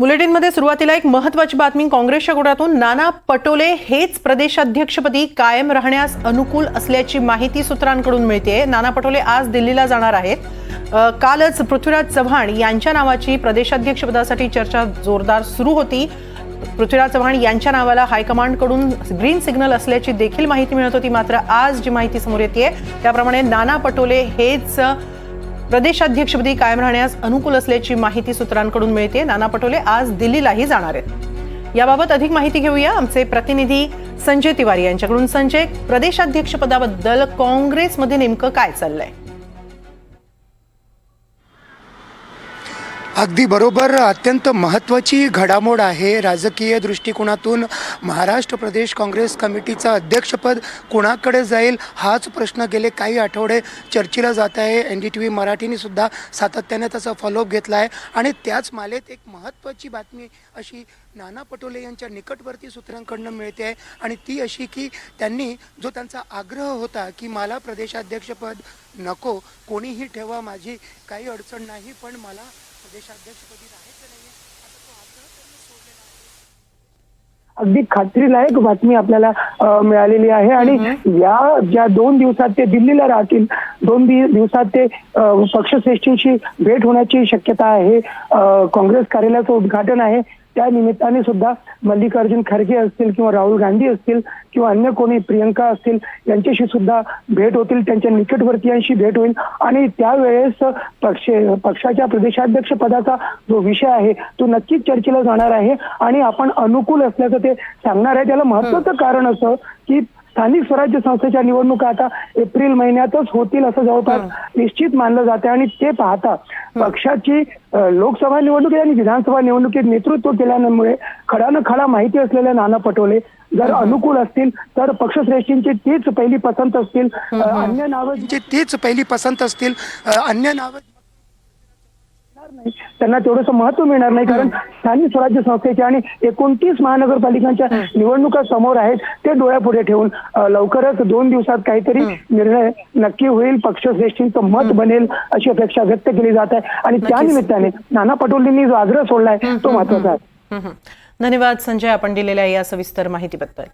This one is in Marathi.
बुलेटिनमध्ये सुरुवातीला एक महत्वाची बातमी काँग्रेसच्या गोटातून नाना पटोले हेच प्रदेशाध्यक्षपदी कायम राहण्यास अनुकूल असल्याची माहिती सूत्रांकडून मिळते नाना पटोले आज दिल्लीला जाणार आहेत. कालच पृथ्वीराज चव्हाण यांच्या नावाची प्रदेशाध्यक्षपदासाठी चर्चा जोरदार सुरू होती. पृथ्वीराज चव्हाण यांच्या नावाला हायकमांडकडून ग्रीन सिग्नल असल्याची देखील माहिती मिळत होती. मात्र आज जी माहिती समोर येते त्याप्रमाणे नाना पटोले हेच प्रदेशाध्यक्षपदी कायम राहण्यास अनुकूल असल्याची माहिती सूत्रांकडून मिळते नाना पटोले आज दिल्लीलाही जाणार आहेत. याबाबत अधिक माहिती घेऊया. आमचे प्रतिनिधी संजय तिवारी यांच्याकडून. संजय प्रदेशाध्यक्षपदाबद्दल काँग्रेसमध्ये नेमकं काय चाललंय? अगदी बरोबर. अत्यंत महत्त्वाची घडामोड आहे. राजकीय दृष्टिकोनातून महाराष्ट्र प्रदेश काँग्रेस कमिटीचं अध्यक्षपद कुणाकडे जाईल हाच प्रश्न गेले काही आठवडे चर्चेला जात आहे. एन डी टी व्ही मराठीनेसुद्धा सातत्याने त्याचा फॉलोअप घेतला आहे. आणि त्याच मालेत एक महत्त्वाची बातमी अशी नाना पटोले यांच्या निकटवर्ती सूत्रांकडनं मिळते आहे. आणि ती अशी की त्यांनी जो त्यांचा आग्रह होता की मला प्रदेशाध्यक्षपद नको कोणीही ठेवा माझी काही अडचण नाही पण मला आता तो आग्रह त्यांनी सोडलेला आहे अगदी खात्रीलायक बातमी आपल्याला मिळालेली आहे आणि या ज्या दोन दिवसात ते दिल्लीला राहतील दोन दिवसात ते अ, पक्षश्रेष्ठींशी भेट होण्याची शक्यता आहे. काँग्रेस कार्यालयाचं उद्घाटन आहे. त्या निमित्ताने सुद्धा मल्लिकार्जुन खरगे असतील किंवा राहुल गांधी असतील किंवा अन्य कोणी प्रियंका असतील यांच्याशी सुद्धा भेट होतील त्यांच्या निकटवर्तीयांशी भेट होईल. आणि त्यावेळेस पक्ष पक्षाच्या प्रदेशाध्यक्ष पदाचा जो विषय आहे तो नक्कीच चर्चेला जाणार आहे. आणि आपण अनुकूल असल्याचं ते सांगणार आहे. त्याला महत्वाचं कारण असं की स्थानिक स्वराज्य संस्थेच्या निवडणुका आता एप्रिल महिन्यातच होतील असं जवळपास निश्चित मानलं जाते आणि ते पाहता पक्षाची लोकसभा निवडणुकीत आणि विधानसभा निवडणुकीत नेतृत्व केल्यामुळे खडानं खडा माहिती असलेले नाना पटोले जर अनुकूल असतील तर पक्षश्रेष्ठींची तीच पहिली पसंत असतील. अन्य नावं तीच पहिली पसंत असतील अन्य नावं नाही. त्यांना तेवढंसं महत्त्व मिळणार नाही कारण स्थानिक स्वराज्य संस्थेच्या आणि एकोणतीस महानगरपालिकांच्या निवडणुका समोर आहेत ते डोळ्यापुढे ठेवून लवकरच दोन दिवसात काहीतरी निर्णय नक्की होईल पक्षश्रेष्ठींचं मत बनेल अशी अपेक्षा व्यक्त केली जात आहे. आणि त्या निमित्ताने नाना पटोलेंनी जो आग्रह सोडलाय तो महत्त्वाचा आहे. धन्यवाद संजय आपण दिलेल्या या सविस्तर माहितीबद्दल.